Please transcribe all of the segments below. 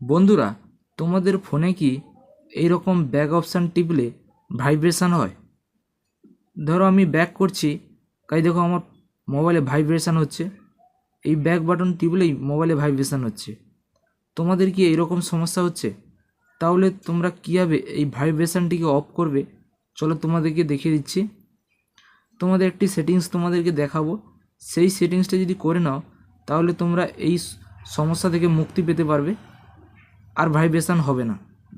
বন্ধুরা, তোমাদের ফোনে কি এইরকম ব্যাক অপশান টিপলে ভাইব্রেশন হয়? ধরো আমি ব্যাক করছি তাই দেখো আমার মোবাইলে ভাইব্রেশন হচ্ছে। এই ব্যাক বাটন টিপলেই মোবাইলে ভাইব্রেশন হচ্ছে। তোমাদের কি এইরকম সমস্যা হচ্ছে? তাহলে তোমরা কীভাবে এই ভাইব্রেশনটিকে অফ করবে? চলো তোমাদেরকে দেখিয়ে দিচ্ছি। তোমাদের একটি সেটিংস তোমাদেরকে দেখাবো। সেই সেটিংসটা যদি করে নাও, তাহলে তোমরা এই সমস্যা থেকে মুক্তি পেতে পারবে। আর ভাইব্রেশন হবে না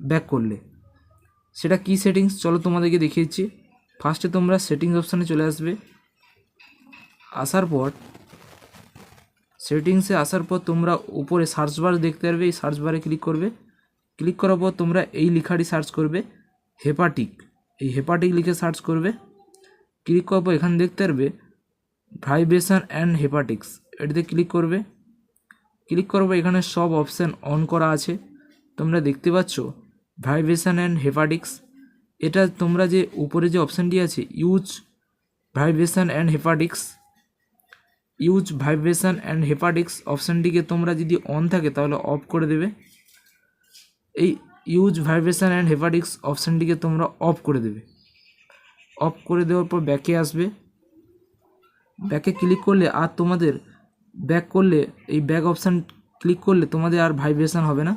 ব্যাক করলে। সেটা কি সেটিংস চলো তোমাদেরকে দেখিয়েছি। ফার্স্টে তোমরা সেটিংস অপশানে চলে আসবে। আসার পর সেটিংসে আসার পর তোমরা উপরে সার্চ বার দেখতে পারবে, এই সার্চ বারে ক্লিক করবে। ক্লিক করার পর তোমরা এই লেখাটি সার্চ করবে হেপাটিক এই হেপাটিক লিখে সার্চ করবে। ক্লিক করার পর এখানে দেখতে পারবে ভাইব্রেশন অ্যান্ড হেপাটিক্স এটিতে ক্লিক করবে। ক্লিক করার পর এখানে সব অপশান অন করা আছে। তোমরা দেখতে পাচ্ছ? ভাইব্রেশন অ্যান্ড হেপাটিক্স এটা তোমরা যে উপরে যে অপশানটি আছে use vibration and haptics use vibration and haptics অপশানটিকে তোমরা যদি অন থাকে, তাহলে অফ করে দেবে। এই ইউজ ভাইব্রেশন অ্যান্ড হেপাটিক্স অপশানটিকে তোমরা অফ করে দেবে। অফ করে দেওয়ার পর ব্যাকে আসবে। ব্যাকে ক্লিক করলে আর তোমাদের ব্যাক করলে, এই ব্যাক অপশান ক্লিক করলে তোমাদের আর ভাইব্রেশান হবে না।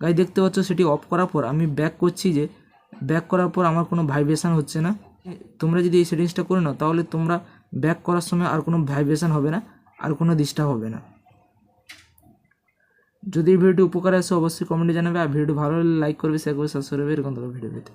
গাই, দেখতে পাচ্ছ সেটি অফ করার পর আমি ব্যাক করছি যে ব্যাক করার পর আমার কোনো ভাইব্রেশান হচ্ছে না। তোমরা যদি এই সেটিংসটা করে নাও, তাহলে তোমরা ব্যাক করার সময় আর কোনো ভাইব্রেশান হবে না, আর কোনো ডিস্টার্ব হবে না। যদি ভিডিওটি উপকার আসে, অবশ্যই কমেন্টে জানাবে, আর ভিডিওটি ভালো লাইক করবে শেয়ার করবে সাবস্ক্রাইব করবে এরকম ধরনের ভিডিও পেতে।